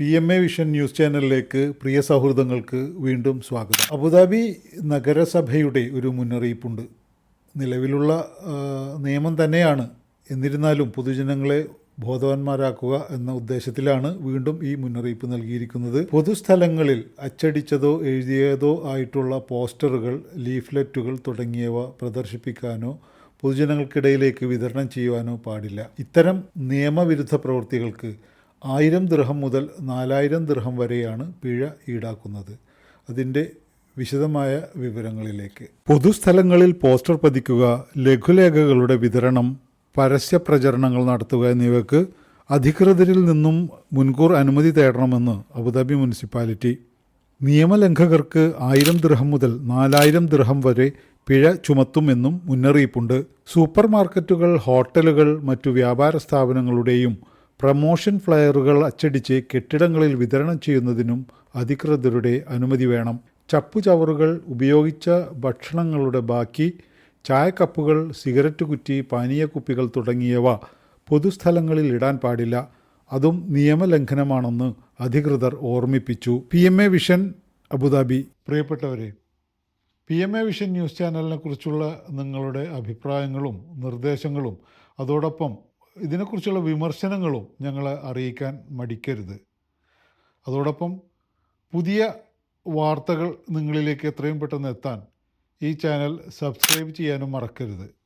P M A Vision News ചാനലിലേക്ക് പ്രിയ സൗഹൃദങ്ങൾക്ക് വീണ്ടും സ്വാഗതം. അബുദാബി നഗരസഭയുടെ ഒരു മുന്നറിയിപ്പുണ്ട്. നിലവിലുള്ള നിയമം തന്നെയാണ്. എന്നിരുന്നാലും പൊതുജനങ്ങളെ ബോധവാന്മാരാക്കുക എന്ന ഉദ്ദേശത്തിലാണ് വീണ്ടും ഈ മുന്നറിയിപ്പ് നൽകിയിരിക്കുന്നത്. പൊതുസ്ഥലങ്ങളിൽ അച്ചടിച്ചതോ എഴുതിയതോ ആയിട്ടുള്ള പോസ്റ്ററുകൾ ലീഫ്ലെറ്റുകൾ തുടങ്ങിയവ പ്രദർശിപ്പിക്കാനോ പൊതുജനങ്ങൾക്കിടയിലേക്ക് വിതരണം ചെയ്യുവാനോ പാടില്ല. ഇത്തരം നിയമവിരുദ്ധ പ്രവൃത്തികൾക്ക് ആയിരം ദൃഹം മുതൽ നാലായിരം ദൃഹം വരെയാണ് പിഴ ഈടാക്കുന്നത്. അതിന്റെ വിശദമായ വിവരങ്ങളിലേക്ക്. പൊതുസ്ഥലങ്ങളിൽ പോസ്റ്റർ പതിക്കുക ലഘുലേഖകളുടെ വിതരണം പരസ്യ പ്രചരണങ്ങൾ നടത്തുക എന്നിവയ്ക്ക് അധികൃതരിൽ നിന്നും മുൻകൂർ അനുമതി തേടണമെന്ന് അബുദാബി മുനിസിപ്പാലിറ്റി. നിയമലംഘകർക്ക് ആയിരം ദൃഹം മുതൽ നാലായിരം ദൃഹം വരെ പിഴ ചുമത്തുമെന്നും മുന്നറിയിപ്പുണ്ട്. സൂപ്പർ മാർക്കറ്റുകൾ ഹോട്ടലുകൾ മറ്റു വ്യാപാര സ്ഥാപനങ്ങളുടെയും പ്രമോഷൻ ഫ്ലയറുകൾ അച്ചടിച്ച് കെട്ടിടങ്ങളിൽ വിതരണം ചെയ്യുന്നതിനും അധികൃതരുടെ അനുമതി വേണം. ചപ്പുചവറുകൾ ഉപയോഗിച്ച ഭക്ഷണങ്ങളുടെ ബാക്കി ചായക്കപ്പുകൾ സിഗരറ്റ് കുറ്റി പാനീയക്കുപ്പികൾ തുടങ്ങിയവ പൊതുസ്ഥലങ്ങളിൽ ഇടാൻ പാടില്ല. അതും നിയമലംഘനമാണെന്ന് അധികൃതർ ഓർമ്മിപ്പിച്ചു. P M A Vision Abu Dhabi. പ്രിയപ്പെട്ടവരെ P M A Vision News ചാനലിനെ കുറിച്ചുള്ള നിങ്ങളുടെ അഭിപ്രായങ്ങളും നിർദ്ദേശങ്ങളും അതോടൊപ്പം ഇതിനെക്കുറിച്ചുള്ള വിമർശനങ്ങളും ഞങ്ങളെ അറിയിക്കാൻ മടിക്കരുത്. അതോടൊപ്പം പുതിയ വാർത്തകൾ നിങ്ങളിലേക്ക് എത്രയും പെട്ടെന്ന് എത്താൻ ഈ ചാനൽ സബ്സ്ക്രൈബ് ചെയ്യാനും മറക്കരുത്.